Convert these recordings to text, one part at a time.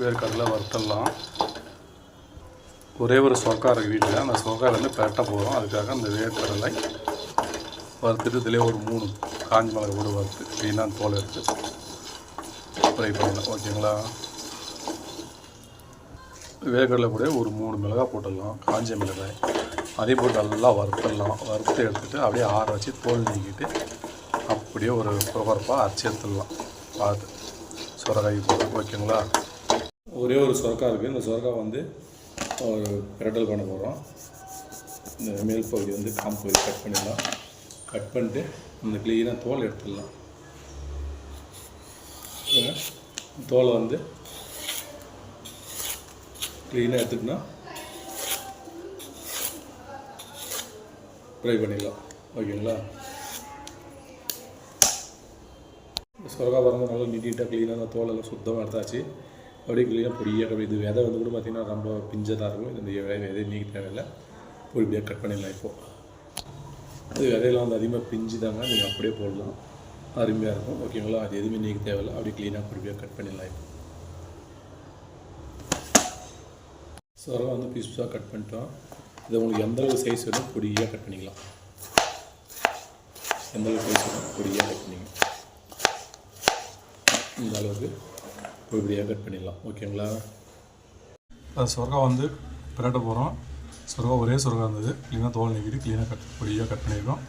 வேர்க்கடலை வறுத்தடலாம் ஒரே ஒரு சொக்கா இருக்குது வீட்டில். அந்த சொக்காலேருந்து பெரட்ட போகிறோம் அதுக்காக அந்த வேர்க்கடலை வறுத்துட்டு இதிலே ஒரு மூணு காஞ்சி மிளகு கூட வறுத்து க்ளீனாக தோல் எடுத்து ஃப்ரை பண்ணலாம் ஓகேங்களா? வேர்க்கடலை கூட ஒரு மூணு மிளகாய் போட்டுடலாம் காஞ்ச மிளகாய். அதே போட்டு நல்லா வறுத்துடலாம் வறுத்து எடுத்துகிட்டு அப்படியே ஆற வச்சு தோல் நீக்கிட்டு அப்படியே ஒரு குறப்பாக அரைச்சி எடுத்துடலாம். பார்த்து சுரகாய் போட்டு. ஓகேங்களா? ஒரே ஒரு சுரக்காய் இருக்குது இந்த சுரக்காய் வந்து ஒரு பிரட்டல் பண்ண போகிறோம் இந்த மேல் பகுதி வந்து காம்பகுதி கட் பண்ணிடலாம். கட் பண்ணிட்டு இந்த க்ளீனாக தோல் எடுத்துடலாம். தோலை வந்து க்ளீனாக எடுத்துட்டுனா ஃப்ரை பண்ணிடலாம். ஓகேங்களா? இந்த சொரக்கா பாருங்க நல்லா நீட்டாக க்ளீனாக தோலெல்லாம் சுத்தமாக எடுத்தாச்சு. அப்படியே க்ளீனாக பொடியாக இது விதை வந்து கூட பார்த்திங்கன்னா ரொம்ப பிஞ்சதாக இருக்கும். இந்த விதை நீக்க தேவையில்லை. பொடியாக கட் பண்ணிடலாம் இப்போது அது விதையெல்லாம் வந்து அதிகமாக பிஞ்சு தாங்க நீங்கள் அப்படியே போடலாம். அருமையாக இருக்கும். ஓகேங்களா அது எதுவுமே நீக்க தேவையில்லை. அப்படியே க்ளீனாக பொடியாக கட் பண்ணிடலாம் இப்போ. சொரம் வந்து பீஸ் பீஸாக கட் பண்ணிட்டோம். இதை உங்களுக்கு எந்த அளவு சைஸ் வேணும் பொடியாக கட் பண்ணிக்கலாம். எந்த அளவு சைஸ் வேணும் பொடியாக கட் பண்ணிக்கலாம். இந்த அளவுக்கு. இப்படியாக கட் பண்ணிடலாம். ஓகேங்களா சொர்க்கா வந்து பிரட்ட போகிறோம் சொர்க்கா ஒரே சொர்க்கா இருந்தது. க்ளீனாக தோல் நீக்கிட்டு க்ளீனாக கட் பொடியாக கட் பண்ணியிருக்கோம்.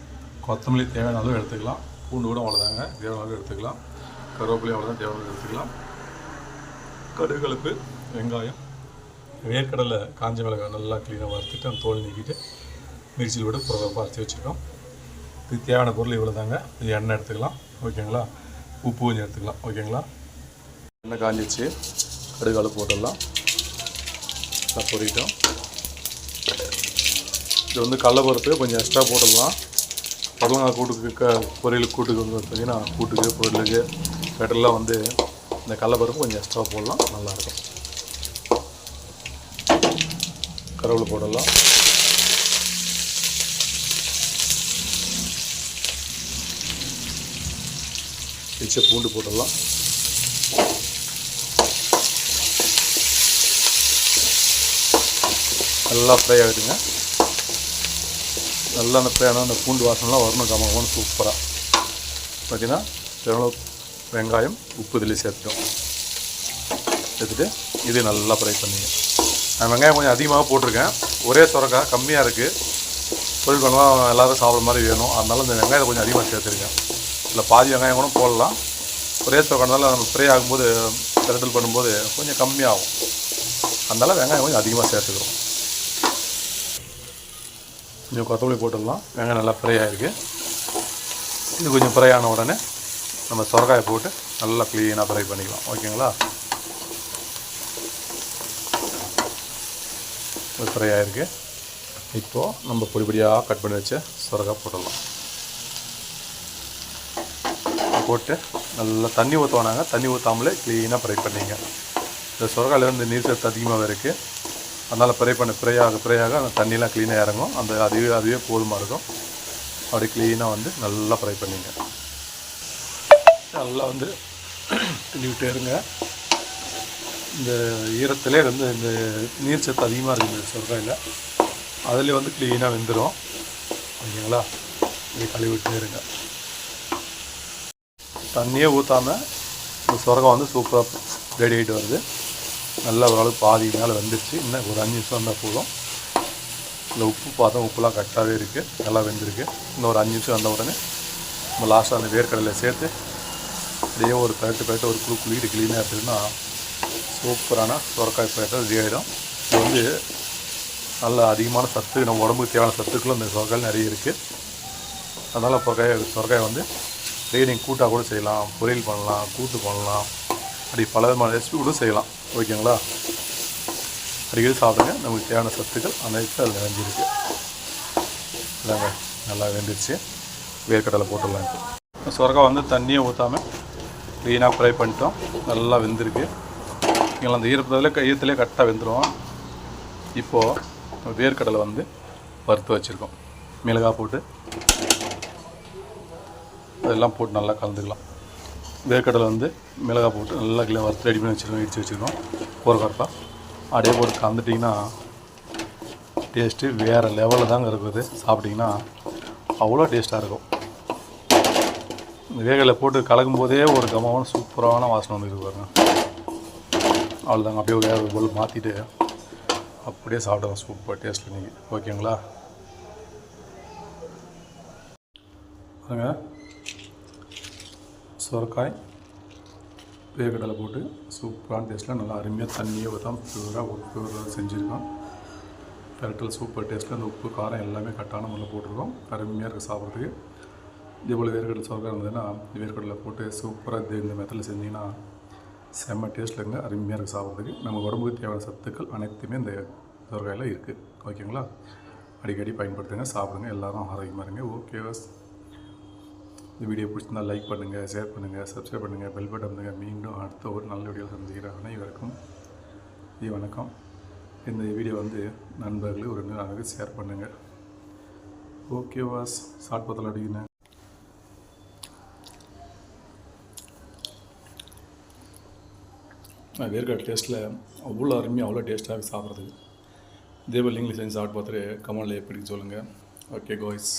கொத்தமல்லி தேவையான அளவு எடுத்துக்கலாம். பூண்டு கூட அவ்வளோதாங்க தேவையான அளவு எடுத்துக்கலாம். கருவேப்பிலை அவ்வளோதான் தேவையான எடுத்துக்கலாம். கடுகலப்பு வெங்காயம் வேர்க்கடலை காஞ்ச மிளகாய் நல்லா க்ளீனாக வறுத்துட்டு அந்த தோல் நீக்கிட்டு மிர்ச்சியில் விட்டு புறப்பா அரைச்சி வச்சுருக்கோம். இதுக்கு தேவையான பொருள் இவ்வளோ தாங்க இது எண்ணெய் எடுத்துக்கலாம். ஓகேங்களா உப்பு கொஞ்சம் எடுத்துக்கலாம். ஓகேங்களா எண்ணெய் காஞ்சிச்சு கடுகால போட்டுடலாம். நல்லா பொறிட்டோம் இது வந்து கடலப்பருப்பு கொஞ்சம் எக்ஸ்ட்ரா போட்டுடலாம். படலங்காய் கூட்டுக்கு க பொரியலுக்கு கூட்டுக்கு வந்து பார்த்தீங்கன்னா கூட்டுக்கு பொரியலுக்கு பெட்டர்லாம் வந்து இந்த கடலப்பருப்பு கொஞ்சம் எக்ஸ்ட்ரா போடலாம். நல்லாயிருக்கும். கடவுள் போடலாம். இச்ச பூண்டு போட்டுடலாம் நல்லா ஃப்ரை ஆகிடுங்க நல்லா அந்த ஃப்ரை ஆனால் அந்த பூண்டு வாசனைலாம் வரணும் கமகமான சூப்பராக பார்த்தீங்கன்னா எவ்வளோ வெங்காயம் உப்பு இதில் சேர்த்துட்டோம். சேர்த்துட்டு இது நல்லா ஃப்ரை பண்ணிங்க. நான் வெங்காயம் கொஞ்சம் அதிகமாக போட்டிருக்கேன். ஒரே சுரக்காய் கம்மியாக இருக்குது தொழில் பண்ணலாம் எல்லோரும் சாப்பிட்ற மாதிரி வேணும். அதனால இந்த வெங்காயத்தை கொஞ்சம் அதிகமாக சேர்த்துருக்கேன். இல்லை பாதி வெங்காயம் கூட போடலாம். ஒரே சுரக்கானால நம்ம ஃப்ரை ஆகும்போது பெரட்டல் பண்ணும்போது கொஞ்சம் கம்மியாகும். அதனால வெங்காயம் கொஞ்சம் அதிகமாக சேர்த்துக்கிறோம். கொஞ்சம் கொத்தமல்லி போட்டுடலாம். வெங்காயம் நல்லா ஃப்ரை ஆகிருக்கு இது கொஞ்சம் ஃப்ரை ஆன உடனே நம்ம சுரக்காயை போட்டு நல்லா க்ளீனாக ஃப்ரை பண்ணிக்கலாம். ஓகேங்களா? இது ஃப்ரை ஆகிருக்கு இப்போது நம்ம பொடிப்படியாக கட் பண்ணி வச்ச சுரக்காய் போட்டுடலாம். போட்டு நல்லா தண்ணி ஊற்றுவானாங்க தண்ணி ஊற்றாமலே க்ளீனாக ஃப்ரை பண்ணிங்க. இந்த சுரக்காயிலேருந்து நீர் சத்து அதிகமாக இருக்குது அதனால் ப்ரே பண்ண ஃப்ரை ஆக ஃப்ரை ஆக அந்த தண்ணியெலாம் க்ளீனாக இறங்கும். அந்த அதுவே அதுவே போதுமாக இருக்கும். அப்படி க்ளீனாக வந்து நல்லா ஃப்ரை பண்ணிங்க. நல்லா வந்து கிண்டிக்கிட்டே விட்டே இருங்க. இந்த ஈரத்திலே வந்து இந்த நீர் சத்து அதிகமாக இருக்குது இந்த சுரக்காயில் அதில் வந்து க்ளீனாக வெந்துடும் ஓகேங்களா? இதை கழுவி விட்டே இருங்க. தண்ணியே ஊற்றாமல் இந்த சுரகம் வந்து சூப்பராக ரெடி ஆகிட்டு வருது. நல்லா ஓரளவு பாதி மேலே வெந்துருச்சு. இன்னும் ஒரு அஞ்சு நிமிஷம் வந்தால் போதும். இந்த உப்பு பார்த்தோம் உப்புலாம் கரெக்டாகவே இருக்குது நல்லா வெந்திருக்கு. இன்னும் ஒரு அஞ்சு நிமிஷம் வந்த உடனே நம்ம லாஸ்ட்டாக அந்த வேர்க்கடலை சேர்த்து அப்படியே ஒரு பெரட்டு பெரட்டு ஒரு குழு குளிக்கிட்டு க்ளீனாக எடுத்துக்கிட்டோம்னா சூப்பரான சுரக்காய் பெரட்டு ரெடி ஆகிடும் இது வந்து நல்ல அதிகமான சத்து நம்ம உடம்புக்கு தேவையான சத்துக்களும் இந்த சுரக்காய் நிறைய இருக்குது அதனால் சுரக்காய் சுரக்காய் வந்து அப்படியே கூட்டாக கூட செய்யலாம். பொரியல் பண்ணலாம் கூட்டு பண்ணலாம். அப்படி பல விதமான ரெசிபி கூட செய்யலாம். ஓகேங்களா? அடிக்கடி சாப்பிடுங்க. நமக்கு தேவையான சத்துக்கள் அனைத்து அதில் நிறைஞ்சிருக்கு இல்லைங்க நல்லா வெந்துருச்சு. வேர்க்கடலை போட்டுடலாம் இப்போ. வந்து தண்ணியை ஊற்றாமல் க்ளீனாக ஃப்ரை பண்ணிட்டோம். நல்லா வெந்திருக்கு. நீங்கள் அந்த ஈரப்பதில் ஈரத்துலேயே கரெக்டாக வெந்துடும் இப்போது வேர்க்கடலை வந்து வறுத்து வச்சுருக்கோம். மிளகாய் போட்டு அதெல்லாம் போட்டு நல்லா கலந்துக்கலாம். வேர்க்கடலை வந்து மிளகாய் போட்டு நல்லா கிலோ வறுத்து ரெடி பண்ணி வச்சுருக்கோம் இடித்து வச்சுருக்கோம். குறக்கறப்பா அப்படியே போட்டு கலந்துட்டிங்கன்னா டேஸ்ட்டு வேறு லெவலில் தாங்க இருக்குது. சாப்பிட்டிங்கன்னா அவ்வளோ டேஸ்ட்டாக இருக்கும். இந்த வேகலை போட்டு கலக்கும் போதே ஒரு கமமான சூப்பரான வாசனை வந்து இருக்கு பாருங்க. அவ்வளோதாங்க அப்படியே வேறு பொருள் மாற்றிட்டு அப்படியே சாப்பிடுவோம் சூப்பர் டேஸ்ட்டில் நீங்கள் ஓகேங்களா பாருங்க. சுரக்காய் வேர்க்கடலை போட்டு சூப்பரான டேஸ்ட்டில் நல்லா அருமையாக தண்ணியை தான் பியூராக பியூராக செஞ்சுருக்கோம். கரெக்டில் சூப்பர் டேஸ்ட்டில் அந்த உப்பு காரம் எல்லாமே கட்டான முறையில் போட்டிருக்கோம். அருமையாக இருக்குது சாப்பிட்றதுக்கு. இதே போல் வேர்க்கடலை சுரக்காய் இருந்ததுன்னா வேர்க்கடலை போட்டு சூப்பராக இந்த மெத்தடில் செஞ்சிங்கன்னா செம்ம டேஸ்ட்லங்க அருமையாக இருக்குது சாப்பிட்றதுக்கு. நம்ம உடம்புக்கு தேவையான சத்துக்கள் அனைத்துமே இந்த சுரக்காயில் இருக்குது ஓகேங்களா? அடிக்கடி பயன்படுத்துங்க சாப்பிடுங்க எல்லாரும் ஆரோக்கியமாக இருங்க. ஓகே இந்த வீடியோ பிடிச்சிருந்தால் லைக் பண்ணுங்கள் ஷேர் பண்ணுங்கள் சப்ஸ்கிரைப் பண்ணுங்கள் பெல் பட்டன் பண்ணுங்கள் மீண்டும் அடுத்த ஒரு நல்ல வீடியோ சந்திக்கிற அனைவருக்கும் இது வணக்கம். இந்த வீடியோ வந்து நண்பர்களே ஒரு நாளுக்கு ஷேர் பண்ணுங்கள் ஓகே வாஸ் சாட் பத்தல் அடிக்கணும் வேர்க்கடை டேஸ்ட்டில் அவ்வளோ அருமையாக அவ்வளோ டேஸ்ட்டாக சாப்பிட்றதுக்கு. இதே போல் நீங்களும் செஞ்சு சாப்பிட்டு பார்த்துட்டு கமெண்டில் எப்படின்னு சொல்லுங்கள் ஓகே கோய்ஸ்